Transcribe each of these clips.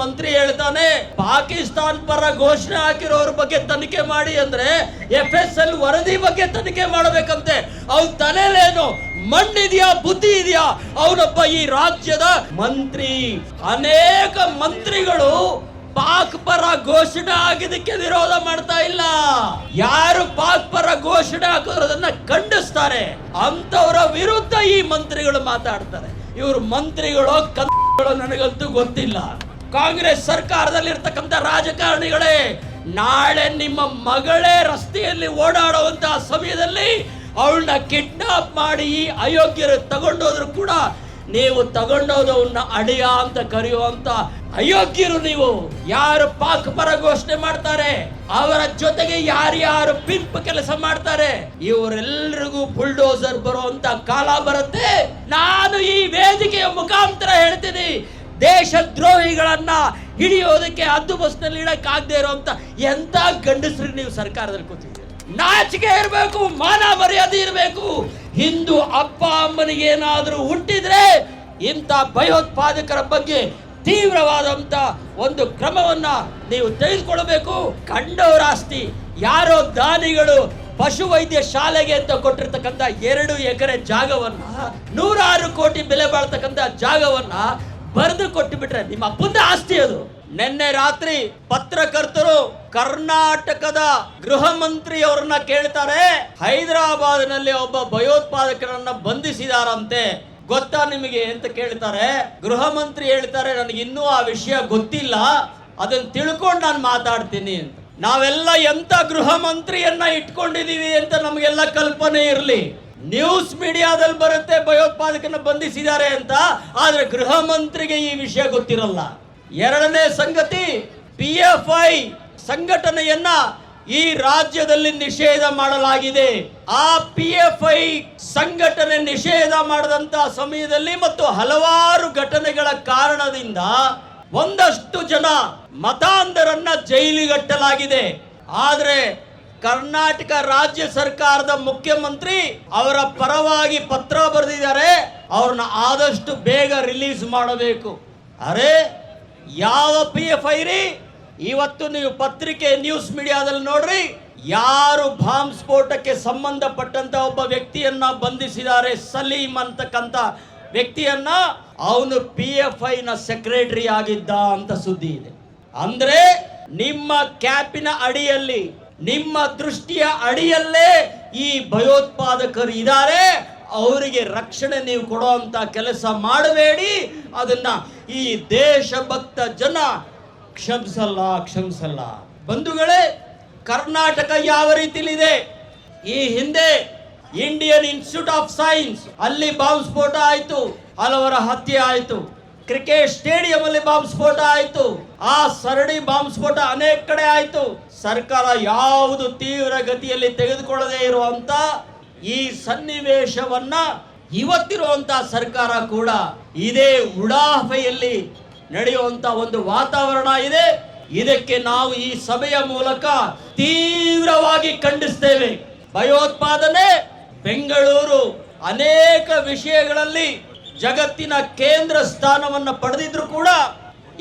ಮಂತ್ರಿ ಹೇಳ್ತಾನೆ, ಪಾಕಿಸ್ತಾನ್ ಪರ ಘೋಷಣೆ ಹಾಕಿರೋರ ಬಗ್ಗೆ ತನಿಖೆ ಮಾಡಿ ಅಂದ್ರೆ ಎಫ್ ಎಸ್ ಎಲ್ ವರದಿ ಬಗ್ಗೆ ತನಿಖೆ ಮಾಡಬೇಕಂತೆ. ಅವ್ನ ತಲೆಲೇನು ಮಣ್ಣಿದೆಯಾ, ಬುದ್ಧಿ ಇದೆಯಾ? ಅವನೊಬ್ಬ ಈ ರಾಜ್ಯದ ಮಂತ್ರಿ. ಅನೇಕ ಮಂತ್ರಿಗಳು ಪಾಕ್ ಪರ ಘೋಷಣೆ ಆಗಿದ್ದಕ್ಕೆ ವಿರೋಧ ಮಾಡ್ತಾ ಇಲ್ಲ. ಯಾರು ಪಾಕ್ ಪರ ಘೋಷಣೆ ಹಾಕೋದ್ರದನ್ನ ಖಂಡಿಸ್ತಾರೆ. ಅಂತವರ ವಿರುದ್ಧ ಈ ಮಂತ್ರಿಗಳು ಮಾತಾಡ್ತಾರೆ. ಇವರು ಮಂತ್ರಿಗಳು ನನಗಂತೂ ಗೊತ್ತಿಲ್ಲ. ಕಾಂಗ್ರೆಸ್ ಸರ್ಕಾರದಲ್ಲಿ ಇರ್ತಕ್ಕಂಥ ರಾಜಕಾರಣಿಗಳೇ, ನಾಳೆ ನಿಮ್ಮ ಮಗಳೇ ರಸ್ತೆಯಲ್ಲಿ ಓಡಾಡುವಂತಹ ಸಮಯದಲ್ಲಿ ಅವಳನ್ನ ಕಿಡ್ನಾಪ್ ಮಾಡಿ ಈ ಅಯೋಗ್ಯರು ತಗೊಂಡೋದ್ರು ಕೂಡ ನೀವು ತಗೊಂಡೋದವನ್ನ ಅಡಿಯ ಅಂತ ಕರೆಯುವಂತ ಅಯೋಗ್ಯರು ನೀವು. ಯಾರು ಪಾಕ್ ಪರ ಘೋಷಣೆ ಮಾಡ್ತಾರೆ, ಅವರ ಜೊತೆಗೆ ಯಾರ್ಯಾರು ಪಿಂಪ್ ಕೆಲಸ ಮಾಡ್ತಾರೆ ಇವರೆಲ್ಲರಿಗೂ ಬುಲ್ಡೋಸರ್ ಬರುವಂತ ಕಾಲ ಬರುತ್ತೆ. ನಾನು ಈ ವೇದಿಕೆಯ ಮುಖಾಂತರ ಹೇಳ್ತೀನಿ ದೇಶ ದ್ರೋಹಿಗಳನ್ನ ಹಿಡಿಯೋದಕ್ಕೆ ಹದ್ದು ಬಸ್ನಲ್ಲಿ ಇಡಕ್ಕಾಗದೆ ಇರುವಂತ ಎಂತ ಗಂಡಸ್ರಿಗೆ ನೀವು ಸರ್ಕಾರದಲ್ಲಿ ಕೂತಿದ್ದೀರಿ ನಾಚಿಕೆ ಇರಬೇಕು, ಮಾನ ಮರ್ಯಾದೆ ಇರಬೇಕು. ಹಿಂದೂ ಅಪ್ಪ ಅಮ್ಮನಿಗೆ ಏನಾದರೂ ಹುಟ್ಟಿದ್ರೆ ಇಂಥ ಭಯೋತ್ಪಾದಕರ ಬಗ್ಗೆ ತೀವ್ರವಾದಂಥ ಒಂದು ಕ್ರಮವನ್ನ ನೀವು ತೆಗೆದುಕೊಳ್ಬೇಕು ಕಂಡವರ ಆಸ್ತಿ ಯಾರೋ ದಾನಿಗಳು ಪಶುವೈದ್ಯ ಶಾಲೆಗೆ ಅಂತ ಕೊಟ್ಟಿರ್ತಕ್ಕಂಥ ಎರಡು ಎಕರೆ ಜಾಗವನ್ನ, ನೂರಾರು ಕೋಟಿ ಬೆಲೆ ಬಾಳ್ತಕ್ಕಂಥ ಜಾಗವನ್ನ ಬರೆದು ಕೊಟ್ಟು ಬಿಟ್ರೆ ನಿಮ್ಮ ಅಪ್ಪಂದ ಆಸ್ತಿ ಅದು. ನಿನ್ನೆ ರಾತ್ರಿ ಪತ್ರಕರ್ತರು ಕರ್ನಾಟಕದ ಗೃಹ ಮಂತ್ರಿಯವರನ್ನ ಕೇಳ್ತಾರೆ ಹೈದರಾಬಾದ್ನಲ್ಲಿ ಒಬ್ಬ ಭಯೋತ್ಪಾದಕರನ್ನ ಬಂಧಿಸಿದಾರಂತೆ. ಗೊತ್ತಾ ನಿಮಗೆ ಅಂತ ಕೇಳ್ತಾರೆ. ಗೃಹ ಮಂತ್ರಿ ಹೇಳ್ತಾರೆ, ನನಗೆ ಇನ್ನೂ ಆ ವಿಷಯ ಗೊತ್ತಿಲ್ಲ. ಅದನ್ನ ತಿಳ್ಕೊಂಡು ನಾನು ಮಾತಾಡ್ತೀನಿ ಅಂತ. ನಾವೆಲ್ಲ ಎಂತ ಗೃಹ ಮಂತ್ರಿಯನ್ನ ಇಟ್ಕೊಂಡಿದೀವಿ ಅಂತ ನಮಗೆಲ್ಲ ಕಲ್ಪನೆ ಇರಲಿ. ನ್ಯೂಸ್ ಮೀಡಿಯಾದಲ್ಲಿ ಬರುತ್ತೆ, ಭಯೋತ್ಪಾದಕನ ಬಂಧಿಸಿದ್ದಾರೆ ಅಂತ. ಆದ್ರೆ ಗೃಹ ಮಂತ್ರಿಗೆ ಈ ವಿಷಯ ಗೊತ್ತಿರಲ್ಲ. ಎರಡನೇ ಸಂಗತಿ ಪಿ ಎಫ್ ಐ ಸಂಘಟನೆಯನ್ನ ಈ ರಾಜ್ಯದಲ್ಲಿ ನಿಷೇಧ ಮಾಡಲಾಗಿದೆ. ಆ ಪಿ ಎಫ್ ಐ ಸಂಘಟನೆ ನಿಷೇಧ ಮಾಡದಂತ ಸಮಯದಲ್ಲಿ ಮತ್ತು ಹಲವಾರು ಘಟನೆಗಳ ಕಾರಣದಿಂದ ಒಂದಷ್ಟು ಜನ ಮತಾಂಧರನ್ನ ಜೈಲಿಗಟ್ಟಲಾಗಿದೆ. ಆದ್ರೆ ಕರ್ನಾಟಕ ರಾಜ್ಯ ಸರ್ಕಾರದ ಮುಖ್ಯಮಂತ್ರಿ ಅವರ ಪರವಾಗಿ ಪತ್ರ ಬರೆದಿದ್ದಾರೆ. ಅವ್ರನ್ನ ಆದಷ್ಟು ಬೇಗ ರಿಲೀಸ್ ಮಾಡಬೇಕು. ಅರೆ, ಯಾವ ಪಿ ಎಫ್ ಐ ರೀ ಇವತ್ತು ನೀವು ಪತ್ರಿಕೆ ನ್ಯೂಸ್ ಮೀಡಿಯಾದಲ್ಲಿ ನೋಡ್ರಿ, ಯಾರು ಬಾಂಬ್ ಸ್ಫೋಟಕ್ಕೆ ಸಂಬಂಧಪಟ್ಟಂತ ಒಬ್ಬ ವ್ಯಕ್ತಿಯನ್ನ ಬಂಧಿಸಿದ್ದಾರೆ, ಸಲೀಂ ಅಂತಕ್ಕಂಥ ವ್ಯಕ್ತಿಯನ್ನ. ಅವನು ಪಿ ಎಫ್ ಐ ನ ಸೆಕ್ರೆಟರಿ ಆಗಿದ್ದ ಅಂತ ಸುದ್ದಿ ಇದೆ. ಅಂದ್ರೆ, ನಿಮ್ಮ ಕ್ಯಾಪಿನ ಅಡಿಯಲ್ಲಿ ನಿಮ್ಮ ದೃಷ್ಟಿಯ ಅಡಿಯಲ್ಲೇ ಈ ಭಯೋತ್ಪಾದಕರು ಇದ್ದಾರೆ. ಅವರಿಗೆ ರಕ್ಷಣೆ ನೀವು ಕೊಡುವಂತ ಕೆಲಸ ಮಾಡಬೇಡಿ. ಅದನ್ನ ಈ ದೇಶಭಕ್ತ ಜನ ಕ್ಷಮಿಸಲ್ಲ ಕ್ಷಮಿಸಲ್ಲ. ಬಂಧುಗಳೇ, ಕರ್ನಾಟಕ ಯಾವ ರೀತಿಲಿದೆ? ಈ ಹಿಂದೆ ಇಂಡಿಯನ್ ಇನ್ಸ್ಟಿಟ್ಯೂಟ್ ಆಫ್ ಸೈನ್ಸ್ ಅಲ್ಲಿ ಬಾಂಬ್ ಸ್ಫೋಟ ಆಯಿತು, ಹಲವರ ಹತ್ಯೆ ಆಯಿತು. ಕ್ರಿಕೆಟ್ ಸ್ಟೇಡಿಯಂ ಅಲ್ಲಿ ಬಾಂಬ್ ಸ್ಫೋಟ ಆಯಿತು. ಆ ಸರಣಿ ಬಾಂಬ್ ಸ್ಫೋಟ ಅನೇಕ ಕಡೆ ಆಯಿತು. ಸರ್ಕಾರ ಯಾವುದು ತೀವ್ರ ಗತಿಯಲ್ಲಿ ತೆಗೆದುಕೊಳ್ಳದೇ ಇರುವಂತ ಈ ಸನ್ನಿವೇಶವನ್ನ ಇವತ್ತಿರುವಂತ ಸರ್ಕಾರ ಕೂಡ ಇದೇ ಉಡಾಫೆಯಲ್ಲಿ ನಡೆಯುವಂತ ಒಂದು ವಾತಾವರಣ ಇದೆ. ಇದಕ್ಕೆ ನಾವು ಈ ಸಭೆಯ ಮೂಲಕ ತೀವ್ರವಾಗಿ ಖಂಡಿಸ್ತೇವೆ. ಭಯೋತ್ಪಾದನೆ, ಬೆಂಗಳೂರು ಅನೇಕ ವಿಷಯಗಳಲ್ಲಿ ಜಗತ್ತಿನ ಕೇಂದ್ರ ಸ್ಥಾನವನ್ನು ಪಡೆದಿದ್ರು ಕೂಡ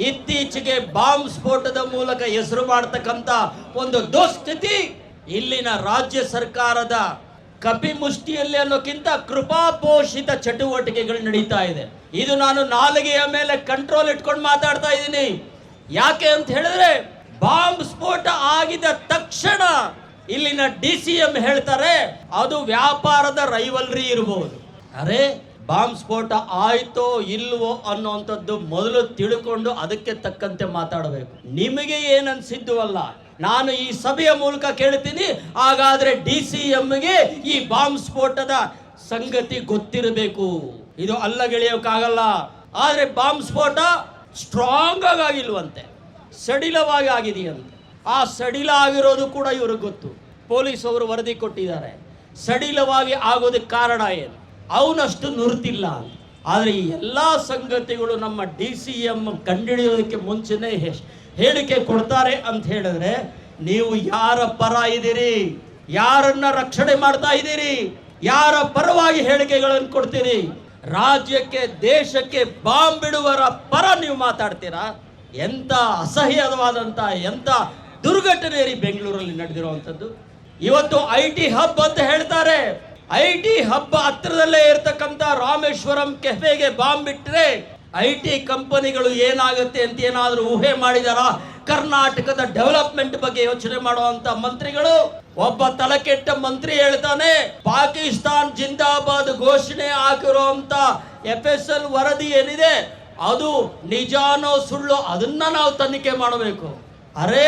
ಇತ್ತೀಚೆಗೆ ಬಾಂಬ್ ಸ್ಫೋಟದ ಮೂಲಕ ಹೆಸರು ಮಾಡತಕ್ಕಂತ ಒಂದು ದುಸ್ಥಿತಿ ಇಲ್ಲಿನ ರಾಜ್ಯ ಸರ್ಕಾರದ ಕಪಿಮುಷ್ಟಿಯಲ್ಲಿ ಅನ್ನೋಕ್ಕಿಂತ ಕೃಪಾಪೋಷಿತ ಚಟುವಟಿಕೆಗಳು ನಡೀತಾ ಇದೆ. ಇದು ನಾನು ನಾಲಿಗೆಯ ಮೇಲೆ ಕಂಟ್ರೋಲ್ ಇಟ್ಕೊಂಡು ಮಾತಾಡ್ತಾ ಇದ್ದೀನಿ. ಯಾಕೆ ಅಂತ ಹೇಳಿದ್ರೆ ಬಾಂಬ್ ಸ್ಫೋಟ ಆಗಿದ ತಕ್ಷಣ ಇಲ್ಲಿನ ಡಿ ಸಿ ಎಂ ಹೇಳ್ತಾರೆ, ಅದು ವ್ಯಾಪಾರದ ರೈವಲ್ರಿ ಇರಬಹುದು ಅರೆ ಬಾಂಬ್ ಸ್ಫೋಟ ಆಯಿತೋ ಇಲ್ವೋ ಅನ್ನುವಂಥದ್ದು ಮೊದಲು ತಿಳ್ಕೊಂಡು ಅದಕ್ಕೆ ತಕ್ಕಂತೆ ಮಾತಾಡಬೇಕು. ನಿಮಗೆ ಏನು ಅನಿಸಿದ್ದುವಲ್ಲ ನಾನು ಈ ಸಭೆಯ ಮೂಲಕ ಕೇಳ್ತೀನಿ, ಹಾಗಾದ್ರೆ ಡಿ ಸಿ ಎಮ್ಗೆ ಈ ಬಾಂಬ್ ಸ್ಫೋಟದ ಸಂಗತಿ ಗೊತ್ತಿರಬೇಕು. ಇದು ಅಲ್ಲ ಗೆಳೆಯೋಕ್ಕಾಗಲ್ಲ ಆದ್ರೆ ಬಾಂಬ್ ಸ್ಫೋಟ ಸ್ಟ್ರಾಂಗ್ ಆಗಿ ಆಗಿಲ್ವಂತೆ ಸಡಿಲವಾಗಿ ಆಗಿದೆಯಂತೆ. ಆ ಸಡಿಲ ಆಗಿರೋದು ಕೂಡ ಇವ್ರಿಗೆ ಗೊತ್ತು. ಪೊಲೀಸ್ ಅವರು ವರದಿ ಕೊಟ್ಟಿದ್ದಾರೆ. ಸಡಿಲವಾಗಿ ಆಗೋದಕ್ಕೆ ಕಾರಣ ಏನು? ಅವನಷ್ಟು ನುರಿತಿಲ್ಲ. ಆದರೆ ಈ ಎಲ್ಲ ಸಂಗತಿಗಳು ನಮ್ಮ ಡಿ ಸಿ ಎಂ ಕಂಡುಹಿಡಿಯೋದಕ್ಕೆ ಮುಂಚೆನೇ ಹೇಳಿಕೆ ಕೊಡ್ತಾರೆ ಅಂತ ಹೇಳಿದ್ರೆ, ನೀವು ಯಾರ ಪರ ಇದ್ದೀರಿ? ಯಾರನ್ನ ರಕ್ಷಣೆ ಮಾಡ್ತಾ ಇದ್ದೀರಿ? ಯಾರ ಪರವಾಗಿ ಹೇಳಿಕೆಗಳನ್ನು ಕೊಡ್ತೀರಿ? ರಾಜ್ಯಕ್ಕೆ, ದೇಶಕ್ಕೆ ಬಾಂಬ್ ಬಿಡುವರ ಪರ ನೀವು ಮಾತಾಡ್ತೀರಾ? ಎಂಥ ಅಸಹ್ಯವಾದಂಥ, ಎಂಥ ದುರ್ಘಟನೆ ಬೆಂಗಳೂರಲ್ಲಿ ನಡೆದಿರುವಂಥದ್ದು. ಇವತ್ತು ಐ ಟಿ ಹಬ್ ಅಂತ ಹೇಳ್ತಾರೆ. ಐ ಟಿ ಹಬ್ಬ ಹತ್ತಿರದಲ್ಲೇ ಇರತಕ್ಕಂಥ ರಾಮೇಶ್ವರಂ ಕೆಫೆಗೆ ಬಾಂಬ್ ಬಿಟ್ಟರೆ ಐ ಟಿ ಕಂಪನಿಗಳು ಏನಾಗುತ್ತೆ ಅಂತ ಏನಾದರೂ ಊಹೆ ಮಾಡಿದಾರ? ಕರ್ನಾಟಕದ ಡೆವಲಪ್ಮೆಂಟ್ ಬಗ್ಗೆ ಯೋಚನೆ ಮಾಡುವಂತ ಮಂತ್ರಿಗಳು, ಒಬ್ಬ ತಲೆಕೆಟ್ಟ ಮಂತ್ರಿ ಹೇಳ್ತಾನೆ, ಪಾಕಿಸ್ತಾನ್ ಜಿಂದಾಬಾದ್ ಘೋಷಣೆ ಹಾಕಿರುವಂತ ಎಫ್ ಎಸ್ ಎಲ್ ವರದಿ ಏನಿದೆ? ಅದು ನಿಜಾನೋ ಸುಳ್ಳು? ಅದನ್ನ ನಾವು ತನಿಖೆ ಮಾಡಬೇಕು. ಅರೆ,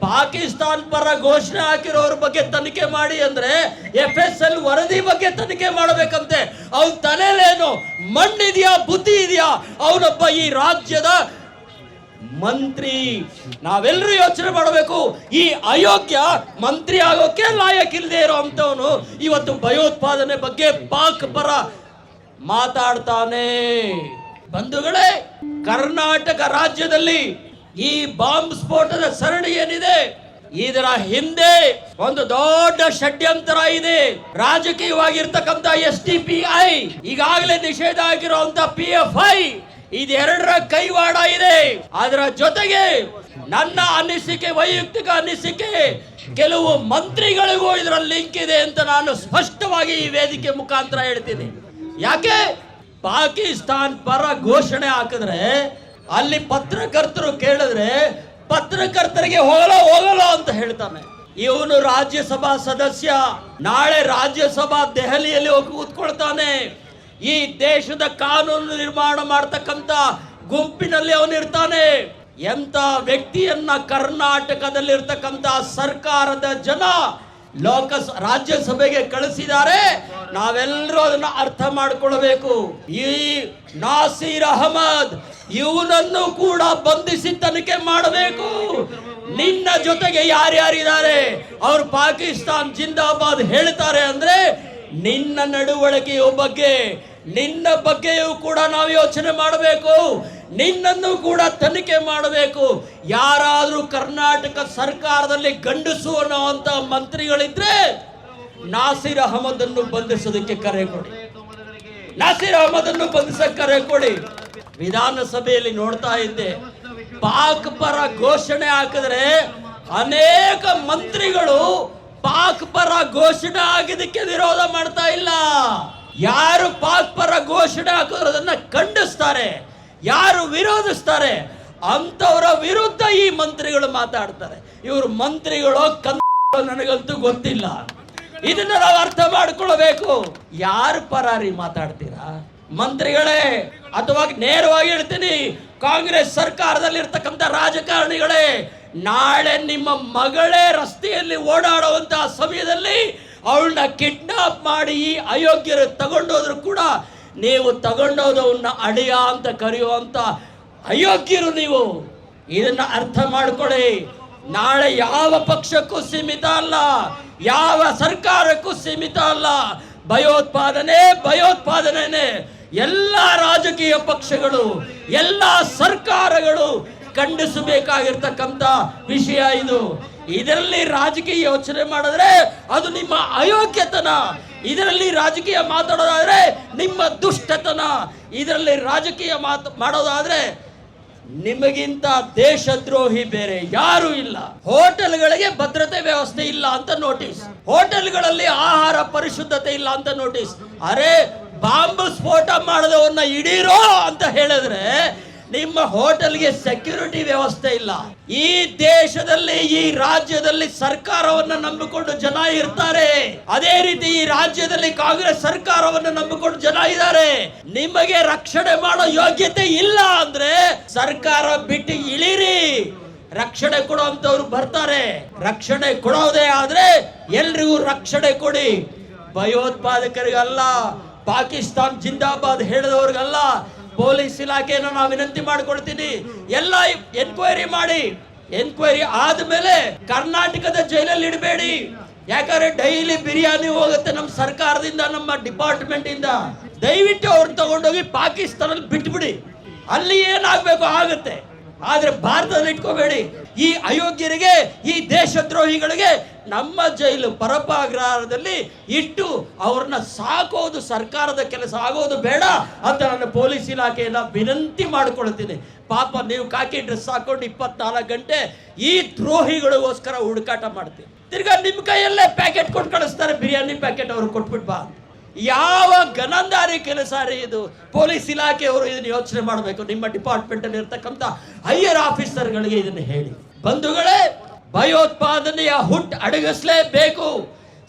ಪಾಕಿಸ್ತಾನ್ ಪರ ಘೋಷಣೆ ಹಾಕಿರೋರ ಬಗ್ಗೆ ತನಿಖೆ ಮಾಡಿ ಅಂದ್ರೆ ಎಫ್ ಎಸ್ ಎಲ್ ವರದಿ ಬಗ್ಗೆ ತನಿಖೆ ಮಾಡಬೇಕಂತೆ. ಅವ್ನ ತಲೆಲೇನು ಮಣ್ಣಿದೆಯಾ ಬುದ್ಧಿ ಇದೆಯಾ ಅವನೊಬ್ಬ ಈ ರಾಜ್ಯದ ಮಂತ್ರಿ. ನಾವೆಲ್ಲರೂ ಯೋಚನೆ ಮಾಡಬೇಕು. ಈ ಅಯೋಗ್ಯ ಮಂತ್ರಿ ಆಗೋಕೆ ಲಾಯಕ್ ಇಲ್ಲದೆ ಇರೋ ಅಂತವನು ಇವತ್ತು ಭಯೋತ್ಪಾದನೆ ಬಗ್ಗೆ ಪಾಕ್ ಪರ ಮಾತಾಡ್ತಾನೆ. ಬಂಧುಗಳೇ, ಕರ್ನಾಟಕ ರಾಜ್ಯದಲ್ಲಿ ಈ ಬಾಂಬ್ ಸ್ಫೋಟದ ಸರಣಿ ಏನಿದೆ? ಇದರ ಹಿಂದೆ ಒಂದು ದೊಡ್ಡ ಷಡ್ಯಂತರ ಇದೆ. ರಾಜಕೀಯವಾಗಿರ್ತಕ್ಕಂಥ ಎಸ್ ಟಿ ಪಿ ಐ, ಈಗಾಗಲೇ ನಿಷೇಧ ಆಗಿರುವಂತ ಪಿ ಎಫ್ ಐ, ಇದೆರಡರ ಕೈವಾಡ ಇದೆ. ಅದರ ಜೊತೆಗೆ ನನ್ನ ಅನಿಸಿಕೆ, ವೈಯಕ್ತಿಕ ಅನಿಸಿಕೆ, ಕೆಲವು ಮಂತ್ರಿಗಳಿಗೂ ಇದರ ಲಿಂಕ್ ಇದೆ ಅಂತ ನಾನು ಸ್ಪಷ್ಟವಾಗಿ ಈ ವೇದಿಕೆ ಮುಖಾಂತರ ಹೇಳ್ತೀನಿ. ಯಾಕೆ? ಪಾಕಿಸ್ತಾನ್ ಪರ ಘೋಷಣೆ ಹಾಕಿದ್ರೆ ಅಲ್ಲಿ ಪತ್ರಕರ್ತರು ಕೇಳಿದ್ರೆ ಪತ್ರಕರ್ತರಿಗೆ ಹೋಗಲ್ಲ ಹೋಗಲ್ಲ ಅಂತ ಹೇಳ್ತಾನೆ. ಇವನು ರಾಜ್ಯಸಭಾ ಸದಸ್ಯ. ನಾಳೆ ರಾಜ್ಯಸಭಾ ದೆಹಲಿಯಲ್ಲಿ ಹೋಗಿ ಕೂತ್ಕೊಳ್ತಾನೆ. ಈ ದೇಶದ ಕಾನೂನು ನಿರ್ಮಾಣ ಮಾಡ್ತಕ್ಕಂತ ಗುಂಪಿನಲ್ಲಿ ಅವನಿರ್ತಾನೆ ಎಂತ ವ್ಯಕ್ತಿಯನ್ನ ಕರ್ನಾಟಕದಲ್ಲಿರ್ತಕ್ಕಂಥ ಸರ್ಕಾರದ ಜನ ಲೋಕಸ್ ರಾಜ್ಯಸಭೆಗೆ ಕಳಿಸಿದ್ದಾರೆ. ನಾವೆಲ್ಲರೂ ಅದನ್ನ ಅರ್ಥ ಮಾಡಿಕೊಳ್ಬೇಕು. ಈ ನಾಸೀರ್ ಅಹಮದ್ ಇವನನ್ನು ಕೂಡ ಬಂಧಿಸಿ ತನಿಖೆ ಮಾಡಬೇಕು. ನಿನ್ನ ಜೊತೆಗೆ ಯಾರ್ಯಾರಿದ್ದಾರೆ? ಅವ್ರು ಪಾಕಿಸ್ತಾನ್ ಜಿಂದಾಬಾದ್ ಹೇಳ್ತಾರೆ ಅಂದ್ರೆ ನಿನ್ನ ನಡವಳಿಕೆಯ ಬಗ್ಗೆ, ನಿನ್ನ ಬಗ್ಗೆಯೂ ಕೂಡ ನಾವು ಯೋಚನೆ ಮಾಡಬೇಕು. ನಿನ್ನನ್ನು ಕೂಡ ತನಿಖೆ ಮಾಡಬೇಕು. ಯಾರಾದರೂ ಕರ್ನಾಟಕ ಸರ್ಕಾರದಲ್ಲಿ ಗಂಡಸು ಅನ್ನುವಂತ ಮಂತ್ರಿಗಳಿದ್ರೆ ನಾಸಿರ್ ಅಹಮದ್ ಅನ್ನು ಬಂಧಿಸೋದಕ್ಕೆ ಕರೆ ಕೊಡಿ. ನಾಸಿರ್ ಅಹಮದ್ ಅನ್ನು ಬಂಧಿಸಕ್ಕೆ ಕರೆ ಕೊಡಿ. ವಿಧಾನಸಭೆಯಲ್ಲಿ ನೋಡ್ತಾ ಇದ್ದೆ. ಪಾಕ್ ಪರ ಘೋಷಣೆ ಹಾಕಿದ್ರೆ ಅನೇಕ ಮಂತ್ರಿಗಳು ಪಾಕ್ ಪರ ಘೋಷಣೆ ಆಗಿದ್ದಕ್ಕೆ ವಿರೋಧ ಮಾಡ್ತಾ ಇಲ್ಲ. ಯಾರು ಪಾಕ್ ಪರ ಘೋಷಣೆ ಹಾಕೋದನ್ನ ಖಂಡಿಸ್ತಾರೆ. ಯಾರು ವಿರೋಧಿಸ್ತಾರೆ ಅಂತವರ ವಿರುದ್ಧ ಈ ಮಂತ್ರಿಗಳು ಮಾತಾಡ್ತಾರೆ. ಇವರು ಮಂತ್ರಿಗಳು ಕಂದ ನನಗಂತೂ ಗೊತ್ತಿಲ್ಲ. ಇದನ್ನ ನಾವು ಅರ್ಥ ಮಾಡ್ಕೊಳ್ಬೇಕು. ಯಾರು ಪರಾರಿ ಮಾತಾಡ್ತೀರಾ? ಮಂತ್ರಿಗಳೇ, ಅಥವಾ ನೇರವಾಗಿ ಹೇಳ್ತೀನಿ, ಕಾಂಗ್ರೆಸ್ ಸರ್ಕಾರದಲ್ಲಿ ಇರ್ತಕ್ಕಂಥ ರಾಜಕಾರಣಿಗಳೇ, ನಾಳೆ ನಿಮ್ಮ ಮಗಳೇ ರಸ್ತೆಯಲ್ಲಿ ಓಡಾಡುವಂತಹ ಸಮಯದಲ್ಲಿ ಅವಳನ್ನ ಕಿಡ್ನಾಪ್ ಮಾಡಿ ಈ ಅಯೋಗ್ಯರು ತಗೊಂಡೋದ್ರು ಕೂಡ ನೀವು ತಗೊಂಡೋದವನ್ನ ಅಡಿಯ ಅಂತ ಕರೆಯುವಂತ ಅಯೋಗ್ಯರು ನೀವು. ಇದನ್ನ ಅರ್ಥ ಮಾಡ್ಕೊಳ್ಳಿ. ನಾಳೆ ಯಾವ ಪಕ್ಷಕ್ಕೂ ಸೀಮಿತ ಅಲ್ಲ. ಯಾವ ಸರ್ಕಾರಕ್ಕೂ ಸೀಮಿತ ಅಲ್ಲ. ಭಯೋತ್ಪಾದನೆ ಭಯೋತ್ಪಾದನೆ ಎಲ್ಲ ರಾಜಕೀಯ ಪಕ್ಷಗಳು, ಎಲ್ಲ ಸರ್ಕಾರಗಳು ಖಂಡಿಸಬೇಕಾಗಿರ್ತಕ್ಕಂಥ ವಿಷಯ ಇದು. ಇದರಲ್ಲಿ ರಾಜಕೀಯ ಯೋಚನೆ ಮಾಡಿದ್ರೆ ಅದು ನಿಮ್ಮ ಅಯೋಗ್ಯತನ. ಇದರಲ್ಲಿ ರಾಜಕೀಯ ಮಾತಾಡೋದಾದ್ರೆ ನಿಮ್ಮ ದುಷ್ಟತನ. ಇದರಲ್ಲಿ ರಾಜಕೀಯ ಮಾತು, ಮಾಡೋದಾದ್ರೆ ನಿಮಗಿಂತ ದೇಶದ್ರೋಹಿ ಬೇರೆ ಯಾರು ಇಲ್ಲ. ಹೋಟೆಲ್ಗಳಿಗೆ ಭದ್ರತೆ ವ್ಯವಸ್ಥೆ ಇಲ್ಲ ಅಂತ ನೋಟಿಸ್. ಹೋಟೆಲ್ಗಳಲ್ಲಿ ಆಹಾರ ಪರಿಶುದ್ಧತೆ ಇಲ್ಲ ಅಂತ ನೋಟಿಸ್. ಅರೆ ಬಾಂಬ್ ಸ್ಫೋಟ ಮಾಡಿದವನ್ನ ಇಡೀರೋ ಅಂತ ಹೇಳಿದ್ರೆ ನಿಮ್ಮ ಹೋಟೆಲ್ಗೆ ಸೆಕ್ಯೂರಿಟಿ ವ್ಯವಸ್ಥೆ ಇಲ್ಲ. ಈ ದೇಶದಲ್ಲಿ, ಈ ರಾಜ್ಯದಲ್ಲಿ ಸರ್ಕಾರವನ್ನ ನಂಬಿಕೊಂಡು ಜನ ಇರ್ತಾರೆ. ಅದೇ ರೀತಿ ಈ ರಾಜ್ಯದಲ್ಲಿ ಕಾಂಗ್ರೆಸ್ ಸರ್ಕಾರವನ್ನ ನಂಬಿಕೊಂಡು ಜನ ಇದ್ದಾರೆ. ನಿಮಗೆ ರಕ್ಷಣೆ ಮಾಡೋ ಯೋಗ್ಯತೆ ಇಲ್ಲ ಅಂದ್ರೆ ಸರ್ಕಾರ ಬಿಟ್ಟು ಇಳಿರಿ. ರಕ್ಷಣೆ ಕೊಡುವಂತವ್ರು ಬರ್ತಾರೆ. ರಕ್ಷಣೆ ಕೊಡೋದೇ ಆದ್ರೆ ಎಲ್ರಿಗೂ ರಕ್ಷಣೆ ಕೊಡಿ. ಭಯೋತ್ಪಾದಕರಿಗಲ್ಲ, ಪಾಕಿಸ್ತಾನ್ ಜಿಂದಾಬಾದ್ ಹೇಳಿದವ್ರಿಗಲ್ಲ ಪೊಲೀಸ್ ಇಲಾಖೆಯನ್ನು ನಾವು ವಿನಂತಿ ಮಾಡಿಕೊಳ್ತೀನಿ ಎಲ್ಲ ಎನ್ಕ್ವೈರಿ ಮಾಡಿ. ಎನ್ಕ್ವೈರಿ ಆದ್ಮೇಲೆ ಕರ್ನಾಟಕದ ಜೈಲಲ್ಲಿ ಇಡಬೇಡಿ. ಯಾಕಂದ್ರೆ ಡೈಲಿ ಬಿರಿಯಾನಿ ಹೋಗುತ್ತೆ ನಮ್ಮ ಸರ್ಕಾರದಿಂದ, ನಮ್ಮ ಡಿಪಾರ್ಟ್ಮೆಂಟ್ ಇಂದ ದಯವಿಟ್ಟು ಅವ್ರನ್ನ ತಗೊಂಡೋಗಿ ಪಾಕಿಸ್ತಾನಲ್ಲಿ ಬಿಟ್ಬಿಡಿ. ಅಲ್ಲಿ ಏನಾಗಬೇಕು ಆಗುತ್ತೆ. ಆದ್ರೆ ಭಾರತದಲ್ಲಿ ಇಟ್ಕೋಬೇಡಿ. ಈ ಅಯೋಗ್ಯರಿಗೆ, ಈ ದೇಶದ್ರೋಹಿಗಳಿಗೆ ನಮ್ಮ ಜೈಲು ಪರಪಾಗ್ರಹದಲ್ಲಿ ಇಟ್ಟು ಅವ್ರನ್ನ ಸಾಕೋದು ಸರ್ಕಾರದ ಕೆಲಸ ಆಗೋದು ಬೇಡ ಅಂತ ನಾನು ಪೊಲೀಸ್ ಇಲಾಖೆಯನ್ನು ವಿನಂತಿ ಮಾಡ್ಕೊಳ್ತೀನಿ ಪಾಪ ನೀವು ಕಾಕಿ ಡ್ರೆಸ್ ಹಾಕೊಂಡು ಇಪ್ಪತ್ನಾಲ್ಕು ಗಂಟೆ ಈ ದ್ರೋಹಿಗಳಿಗೋಸ್ಕರ ಹುಡುಕಾಟ ಮಾಡ್ತೀವಿ ತಿರ್ಗಾ ನಿಮ್ಮ ಕೈಯಲ್ಲೇ ಪ್ಯಾಕೆಟ್ ಕೊಟ್ಟು ಕಳಿಸ್ತಾರೆ, ಬಿರಿಯಾನಿ ಪ್ಯಾಕೆಟ್ ಅವ್ರು ಕೊಟ್ಬಿಟ್ಟು ಬಾ ಯಾವ ಗನಂದಾರಿ ಕೆಲಸ ರೀ ಇದು? ಪೊಲೀಸ್ ಇಲಾಖೆಯವರು ಇದನ್ನು ಯೋಚನೆ ಮಾಡಬೇಕು. ನಿಮ್ಮ ಡಿಪಾರ್ಟ್ಮೆಂಟ್ ಅಲ್ಲಿ ಇರ್ತಕ್ಕಂಥ ಹೈಯರ್ ಆಫೀಸರ್ಗಳಿಗೆ ಇದನ್ನು ಹೇಳಿ. ಬಂಧುಗಳೇ ಭಯೋತ್ಪಾದನೆಯ ಹುಟ್ಟು ಅಡಗಿಸಲೇಬೇಕು.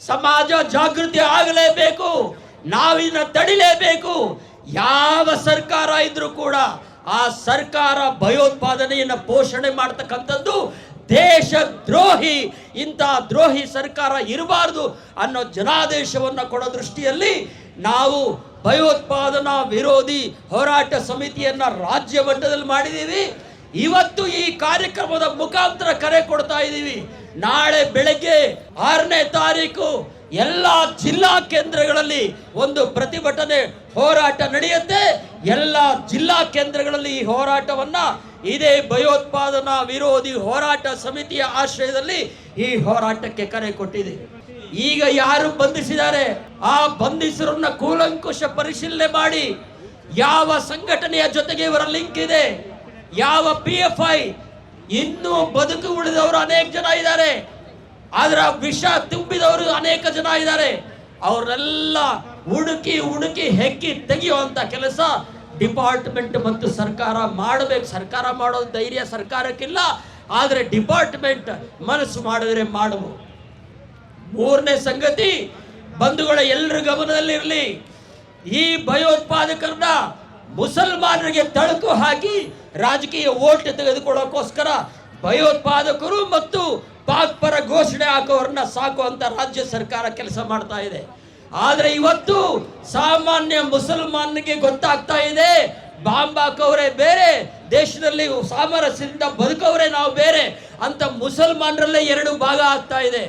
ಸಮಾಜ ಜಾಗೃತಿ ಆಗಲೇಬೇಕು. ನಾವಿನ ತಡಿಲೇಬೇಕು. ಯಾವ ಸರ್ಕಾರ ಇದ್ರೂ ಕೂಡ ಆ ಸರ್ಕಾರ ಭಯೋತ್ಪಾದನೆಯನ್ನು ಪೋಷಣೆ ಮಾಡ್ತಕ್ಕಂಥದ್ದು ದೇಶ ದ್ರೋಹಿ ಇಂಥ ದ್ರೋಹಿ ಸರ್ಕಾರ ಇರಬಾರ್ದು ಅನ್ನೋ ಜನಾದೇಶವನ್ನು ಕೊಡೋ ದೃಷ್ಟಿಯಲ್ಲಿ ನಾವು ಭಯೋತ್ಪಾದನಾ ವಿರೋಧಿ ಹೋರಾಟ ಸಮಿತಿಯನ್ನು ರಾಜ್ಯ ಮಟ್ಟದಲ್ಲಿ ಮಾಡಿದ್ದೀವಿ. ಇವತ್ತು ಈ ಕಾರ್ಯಕ್ರಮದ ಮುಖಾಂತರ ಕರೆ ಕೊಡ್ತಾ ಇದ್ದೀವಿ. ನಾಳೆ ಬೆಳಗ್ಗೆ ಆರನೇ ತಾರೀಕು ಎಲ್ಲ ಜಿಲ್ಲಾ ಕೇಂದ್ರಗಳಲ್ಲಿ ಒಂದು ಪ್ರತಿಭಟನೆ ಹೋರಾಟ ನಡೆಯುತ್ತೆ. ಎಲ್ಲ ಜಿಲ್ಲಾ ಕೇಂದ್ರಗಳಲ್ಲಿ ಈ ಹೋರಾಟವನ್ನ ಇದೇ ಭಯೋತ್ಪಾದನಾ ವಿರೋಧಿ ಹೋರಾಟ ಸಮಿತಿಯ ಆಶ್ರಯದಲ್ಲಿ ಈ ಹೋರಾಟಕ್ಕೆ ಕರೆ ಕೊಟ್ಟಿದೆ. ಈಗ ಯಾರು ಬಂಧಿಸಿದ್ದಾರೆ? ಆ ಬಂಧಿಸರನ್ನ ಕೂಲಂಕುಷ ಪರಿಶೀಲನೆ ಮಾಡಿ. ಯಾವ ಸಂಘಟನೆಯ ಜೊತೆಗೆ ಇವರ ಲಿಂಕ್ ಇದೆ? ಯಾವ ಪಿ ಎಫ್ ಐ ಇನ್ನೂ ಬದುಕು ಉಳಿದವರು ಅನೇಕ ಜನ ಇದ್ದಾರೆ. ಅದರ ವಿಷ ತುಂಬಿದವರು ಅನೇಕ ಜನ ಇದ್ದಾರೆ. ಅವರೆಲ್ಲ ಹುಡುಕಿ ಹುಡುಕಿ ಹೆಕ್ಕಿ ತೆಗೆಯುವಂತ ಕೆಲಸ ಡಿಪಾರ್ಟ್ಮೆಂಟ್ ಮತ್ತು ಸರ್ಕಾರ ಮಾಡಬೇಕು. ಸರ್ಕಾರ ಮಾಡೋ ಧೈರ್ಯ ಸರ್ಕಾರಕ್ಕಿಲ್ಲ. ಆದರೆ ಡಿಪಾರ್ಟ್ಮೆಂಟ್ ಮನಸ್ಸು ಮಾಡಿದ್ರೆ ಮಾಡುವ ಮೂರನೇ ಸಂಗತಿ, ಬಂಧುಗಳ ಎಲ್ಲರ ಗಮನದಲ್ಲಿರಲಿ. ಈ ಭಯೋತ್ಪಾದಕರನ್ನ ಮುಸಲ್ಮಾನರಿಗೆ ತಳುಕು ಹಾಕಿ ರಾಜಕೀಯ ಓಟ್ ತೆಗೆದುಕೊಳ್ಳೋಕೋಸ್ಕರ ಭಯೋತ್ಪಾದಕರು ಮತ್ತು ಪಾಕ್ ಪರ ಘೋಷಣೆ ಹಾಕೋರನ್ನ ಸಾಕುವಂಥ ರಾಜ್ಯ ಸರ್ಕಾರ ಕೆಲಸ ಮಾಡ್ತಾ ಇದೆ. ಆದರೆ ಇವತ್ತು ಸಾಮಾನ್ಯ ಮುಸಲ್ಮಾನನಿಗೆ ಗೊತ್ತಾಗ್ತಾ ಇದೆ, ಬಾಂಬ್ ಹಾಕೋರೆ ಬೇರೆ, ದೇಶದಲ್ಲಿ ಸಾಮರಸ್ಯದಿಂದ ಬದುಕೋರೇ ನಾವು ಬೇರೆ ಅಂತ ಮುಸಲ್ಮಾನರಲ್ಲೇ ಎರಡು ಭಾಗ ಆಗ್ತಾ ಇದೆ.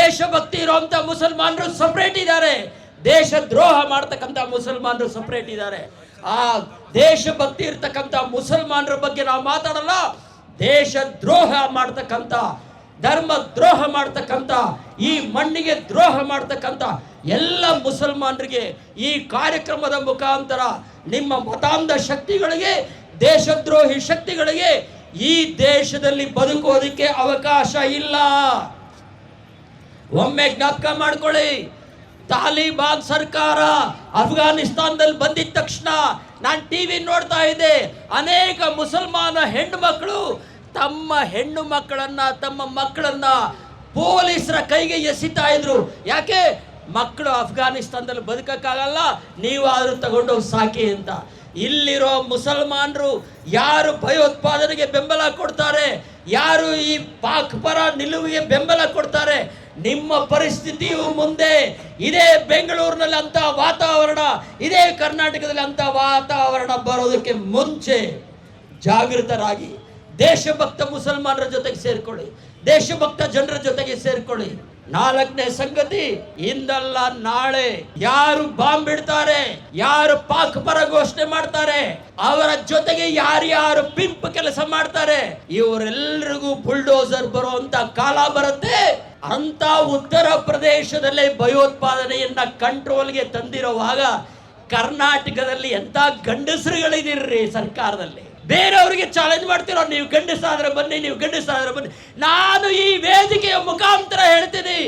ದೇಶಭಕ್ತಿ ಇರುವಂತ ಮುಸಲ್ಮಾನರು ಸಪರೇಟ್ ಇದ್ದಾರೆ. ದೇಶ ದ್ರೋಹ ಮಾಡ್ತಕ್ಕಂಥ ಮುಸಲ್ಮಾನರು ಸಪರೇಟ್ ಇದ್ದಾರೆ. ಆ ದೇಶಭಕ್ತಿ ಇರ್ತಕ್ಕಂಥ ಮುಸಲ್ಮಾನರ ಬಗ್ಗೆ ನಾವು ಮಾತಾಡಲ್ಲ ದೇಶ ದ್ರೋಹ ಮಾಡ್ತಕ್ಕಂಥ ಧರ್ಮ ದ್ರೋಹ ಮಾಡ್ತಕ್ಕಂಥ, ಈ ಮಣ್ಣಿಗೆ ದ್ರೋಹ ಮಾಡ್ತಕ್ಕಂಥ ಎಲ್ಲ ಮುಸಲ್ಮಾನರಿಗೆ ಈ ಕಾರ್ಯಕ್ರಮದ ಮುಖಾಂತರ ನಿಮ್ಮ ಮತಾಂಧ ಶಕ್ತಿಗಳಿಗೆ, ದೇಶದ್ರೋಹಿ ಶಕ್ತಿಗಳಿಗೆ ಈ ದೇಶದಲ್ಲಿ ಬದುಕೋದಕ್ಕೆ ಅವಕಾಶ ಇಲ್ಲ. ಒಮ್ಮೆ ಜ್ಞಾಪಕ ಮಾಡ್ಕೊಳ್ಳಿ, ತಾಲಿಬಾನ್ ಸರ್ಕಾರ ಅಫ್ಘಾನಿಸ್ತಾನದಲ್ಲಿ ಬಂದಿದ ತಕ್ಷಣ ನಾನು ಟಿ ವಿ ನೋಡ್ತಾ ಇದ್ದೆ. ಅನೇಕ ಮುಸಲ್ಮಾನ ಹೆಣ್ಣು ಮಕ್ಕಳು ತಮ್ಮ ಹೆಣ್ಣು ಮಕ್ಕಳನ್ನ ತಮ್ಮ ಮಕ್ಕಳನ್ನ ಪೊಲೀಸರ ಕೈಗೆ ಎಸಿತಾ ಇದ್ರು. ಯಾಕೆ? ಮಕ್ಕಳು ಅಫ್ಘಾನಿಸ್ತಾನದಲ್ಲಿ ಬದುಕಕ್ಕಾಗಲ್ಲ, ನೀವಾದ್ರು ತಗೊಂಡೋಗಿ ಸಾಕಿ ಅಂತ. ಇಲ್ಲಿರೋ ಮುಸಲ್ಮಾನರು ಯಾರು ಭಯೋತ್ಪಾದನೆಗೆ ಬೆಂಬಲ ಕೊಡ್ತಾರೆ? ಯಾರು ಈ ಪಾಕ್ ಪರ ನಿಲುವಿಗೆ ಬೆಂಬಲ ಕೊಡ್ತಾರೆ? ನಿಮ್ಮ ಪರಿಸ್ಥಿತಿಯು ಮುಂದೆ ಇದೇ ಬೆಂಗಳೂರಿನಲ್ಲಿ ಅಂತ ವಾತಾವರಣ, ಇದೇ ಕರ್ನಾಟಕದಲ್ಲಿ ಅಂತ ವಾತಾವರಣ ಬರೋದಕ್ಕೆ ಮುಂಚೆ ಜಾಗೃತರಾಗಿ ದೇಶಭಕ್ತ ಮುಸಲ್ಮಾನರ ಜೊತೆಗೆ ಸೇರ್ಕೊಳ್ಳಿ, ದೇಶಭಕ್ತ ಜನರ ಜೊತೆಗೆ ಸೇರ್ಕೊಳ್ಳಿ. ನಾಲ್ಕನೇ ಸಂಗತಿ, ಇಂದಲ್ಲ ನಾಳೆ ಯಾರು ಬಾಂಬ್ ಇಡ್ತಾರೆ, ಯಾರು ಪಾಕ್ ಪರ ಘೋಷಣೆ ಮಾಡ್ತಾರೆ, ಅವರ ಜೊತೆಗೆ ಯಾರ್ಯಾರು ಪಿಂಪ್ ಕೆಲಸ ಮಾಡ್ತಾರೆ, ಇವರೆಲ್ಲರಿಗೂ ಬುಲ್ಡೋಸರ್ ಬರುವಂತ ಕಾಲ ಬರುತ್ತೆ. ಅಂತ ಉತ್ತರ ಪ್ರದೇಶದಲ್ಲಿ ಭಯೋತ್ಪಾದನೆಯನ್ನ ಕಂಟ್ರೋಲ್ಗೆ ತಂದಿರುವಾಗ ಕರ್ನಾಟಕದಲ್ಲಿ ಎಂತ ಗಂಡಸರುಗಳಿದಿರ್ರಿ ಸರ್ಕಾರದಲ್ಲಿ? ಬೇರೆಯವರಿಗೆ ಚಾಲೆಂಜ್ ಮಾಡ್ತಿರೋ, ನೀವು ಗಂಡಸಾದ್ರೆ ಬನ್ನಿ, ನೀವು ಗಂಡಸಾದ್ರೆ ಬನ್ನಿ. ನಾನು ಈ ವೇದಿಕೆಯ ಮುಖಾಂತರ ಹೇಳ್ತೀನಿ,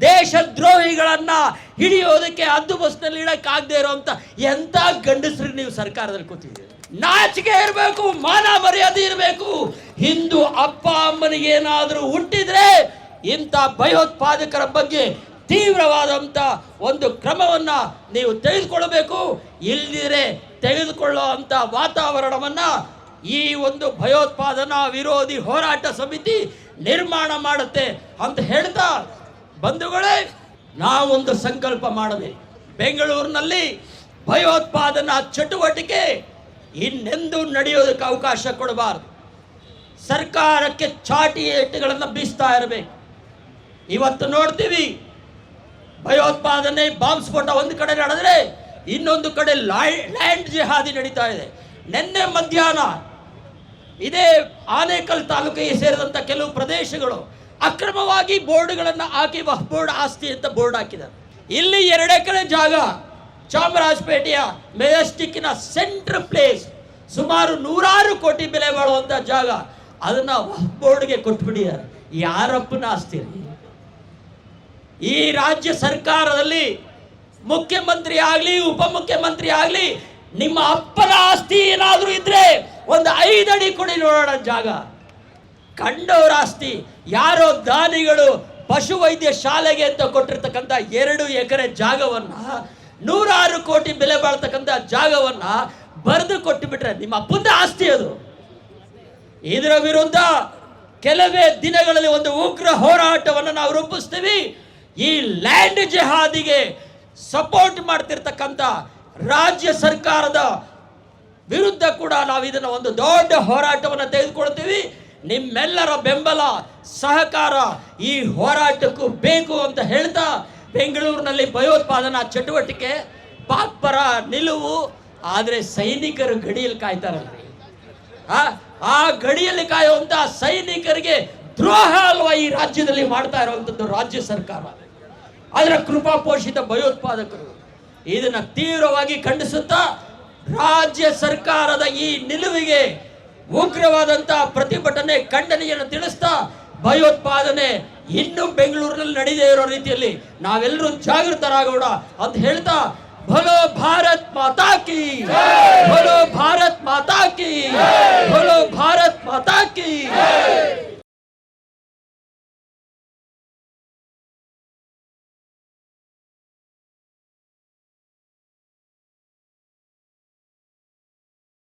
ದೇಶದ್ರೋಹಿಗಳನ್ನ ಹಿಡಿಯೋದಕ್ಕೆ ಹದ್ದು ಬಸ್ನಲ್ಲಿ ಇಡಕ್ಕಾಗದೆ ಅಂತ ಎಂತ ಗಂಡಸರು ನೀವು ಸರ್ಕಾರದಲ್ಲಿ ಕೂತಿದ್ದೀರಿ? ನಾಚಿಕೆ ಇರಬೇಕು, ಮಾನ ಮರ್ಯಾದೆ ಇರಬೇಕು. ಹಿಂದೂ ಅಪ್ಪ ಅಮ್ಮನಿಗೆ ಏನಾದರೂ ಹುಟ್ಟಿದ್ರೆ ಇಂಥ ಭಯೋತ್ಪಾದಕರ ಬಗ್ಗೆ ತೀವ್ರವಾದಂಥ ಒಂದು ಕ್ರಮವನ್ನು ನೀವು ತೆಗೆದುಕೊಳ್ಳಬೇಕು. ಇಲ್ಲದಿದ್ರೆ ತೆಗೆದುಕೊಳ್ಳೋ ಅಂಥ ವಾತಾವರಣವನ್ನು ಈ ಒಂದು ಭಯೋತ್ಪಾದನಾ ವಿರೋಧಿ ಹೋರಾಟ ಸಮಿತಿ ನಿರ್ಮಾಣ ಮಾಡುತ್ತೆ ಅಂತ ಹೇಳ್ತಾ, ಬಂಧುಗಳೇ, ನಾವೊಂದು ಸಂಕಲ್ಪ ಮಾಡಬೇಕು ಬೆಂಗಳೂರಿನಲ್ಲಿ ಭಯೋತ್ಪಾದನಾ ಚಟುವಟಿಕೆ ಇನ್ನೆಂದೂ ನಡೆಯೋದಕ್ಕೆ ಅವಕಾಶ ಕೊಡಬಾರದು. ಸರ್ಕಾರಕ್ಕೆ ಚಾಟಿ ಏಟುಗಳನ್ನು ಬೀಸ್ತಾ ಇರಬೇಕು. ಇವತ್ತು ನೋಡ್ತೀವಿ. ಭಯೋತ್ಪಾದನೆ, ಬಾಂಬ್ ಸ್ಫೋಟ ಒಂದು ಕಡೆ ನಡೆದ್ರೆ ಇನ್ನೊಂದು ಕಡೆ ಲಾಯ್- ಲ್ಯಾಂಡ್ ಜಿಹಾದಿ ನಡೀತಾ ಇದೆ. ನಿನ್ನೆ ಮಧ್ಯಾಹ್ನ ಇದೇ ಆನೇಕಲ್ ತಾಲೂಕಿಗೆ ಸೇರಿದಂಥ ಕೆಲವು ಪ್ರದೇಶಗಳು ಅಕ್ರಮವಾಗಿ ಬೋರ್ಡ್ಗಳನ್ನು ಹಾಕಿ ವಹ್ ಬೋರ್ಡ್ ಆಸ್ತಿ ಅಂತ ಬೋರ್ಡ್ ಹಾಕಿದ್ದಾರೆ. ಇಲ್ಲಿ ಎರಡು ಎಕರೆ ಜಾಗ, ಚಾಮರಾಜಪೇಟೆಯ ಮೆಜೆಸ್ಟಿಕ್ನ ಸೆಂಟ್ರ್ ಪ್ಲೇಸ್ ಸುಮಾರು ನೂರಾರು ಕೋಟಿ ಬೆಲೆ ಬಾಳುವಂಥ ಜಾಗ ಅದನ್ನು ವಹ್ ಬೋರ್ಡ್ಗೆ ಕೊಟ್ಬಿಟ್ಟಿದ್ದಾರೆ. ಯಾರಪ್ಪನ ಆಸ್ತಿ? ಈ ರಾಜ್ಯ ಸರ್ಕಾರದಲ್ಲಿ ಮುಖ್ಯಮಂತ್ರಿ ಆಗಲಿ, ಉಪಮುಖ್ಯಮಂತ್ರಿ ಆಗಲಿ, ನಿಮ್ಮ ಅಪ್ಪನ ಆಸ್ತಿ ಏನಾದರೂ ಇದ್ರೆ ಒಂದು ಐದಡಿ ಕೊಡಿ ನೋಡೋಣ ಜಾಗ. ಕಂಡವರ ಆಸ್ತಿ, ಯಾರೋ ದಾನಿಗಳು ಪಶುವೈದ್ಯ ಶಾಲೆಗೆ ಅಂತ ಕೊಟ್ಟಿರ್ತಕ್ಕಂಥ ಎರಡು ಎಕರೆ ಜಾಗವನ್ನ, ನೂರಾರು ಕೋಟಿ ಬೆಲೆ ಬಾಳ್ತಕ್ಕಂಥ ಜಾಗವನ್ನ ಬರೆದು ಕೊಟ್ಟು ಬಿಟ್ರೆ ನಿಮ್ಮ ಅಪ್ಪನ ಆಸ್ತಿ ಅದು. ಇದರ ವಿರುದ್ಧ ಕೆಲವೇ ದಿನಗಳಲ್ಲಿ ಒಂದು ಉಗ್ರ ಹೋರಾಟವನ್ನು ನಾವು ರೂಪಿಸ್ತೀವಿ. ಈ ಲ್ಯಾಂಡ್ ಜೆಹಾದಿಗೆ ಸಪೋರ್ಟ್ ಮಾಡ್ತಿರ್ತಕ್ಕಂಥ ರಾಜ್ಯ ಸರ್ಕಾರದ ವಿರುದ್ಧ ಕೂಡ ನಾವು ಇದನ್ನ ಒಂದು ದೊಡ್ಡ ಹೋರಾಟವನ್ನು ತೆಗೆದುಕೊಳ್ತೀವಿ ನಿಮ್ಮೆಲ್ಲರ ಬೆಂಬಲ, ಸಹಕಾರ ಈ ಹೋರಾಟಕ್ಕೂ ಬೇಕು ಅಂತ ಹೇಳ್ತಾ ಬೆಂಗಳೂರಿನಲ್ಲಿ ಭಯೋತ್ಪಾದನಾ ಚಟುವಟಿಕೆ ಪಾಕ್ ನಿಲುವು, ಆದರೆ ಸೈನಿಕರು ಗಡಿಯಲ್ಲಿ ಕಾಯ್ತಾರಲ್ಲ. ಆ ಗಡಿಯಲ್ಲಿ ಕಾಯುವಂತ ಸೈನಿಕರಿಗೆ ದ್ರೋಹ ಅಲ್ವಾ ಈ ರಾಜ್ಯದಲ್ಲಿ ಮಾಡ್ತಾ ಇರುವಂಥದ್ದು ರಾಜ್ಯ ಸರ್ಕಾರ? ಅದರ ಕೃಪಾಪೋಷಿತ ಭಯೋತ್ಪಾದಕರು ಇದನ್ನು ತೀವ್ರವಾಗಿ ಖಂಡಿಸುತ್ತಾ ರಾಜ್ಯ ಸರ್ಕಾರದ ಈ ನಿಲುವಿಗೆ ಉಗ್ರವಾದಂತಹ ಪ್ರತಿಭಟನೆ ಖಂಡನೆಯನ್ನು ತಿಳಿಸ್ತಾ ಭಯೋತ್ಪಾದನೆ ಇನ್ನೂ ಬೆಂಗಳೂರಿನಲ್ಲಿ ನಡೆಯದೇ ಇರೋ ರೀತಿಯಲ್ಲಿ ನಾವೆಲ್ಲರೂ ಜಾಗೃತರಾಗೋಣ ಅಂತ ಹೇಳ್ತಾ ಭಲೋ ಭಾರತ್ ಮಾತಾ ಕಿ! ಭಲೋ ಭಾರತ್ ಮಾತಾ ಕಿ! ಭಲೋ ಭಾರತ್ ಮಾತಾ ಕಿ!